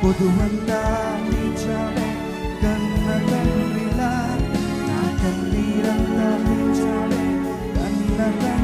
పొదువల్లా నిలిచాడే కన్న తండ్రిలా నా కన్నీరంతా నిలిచాడే కన్న తండ్రి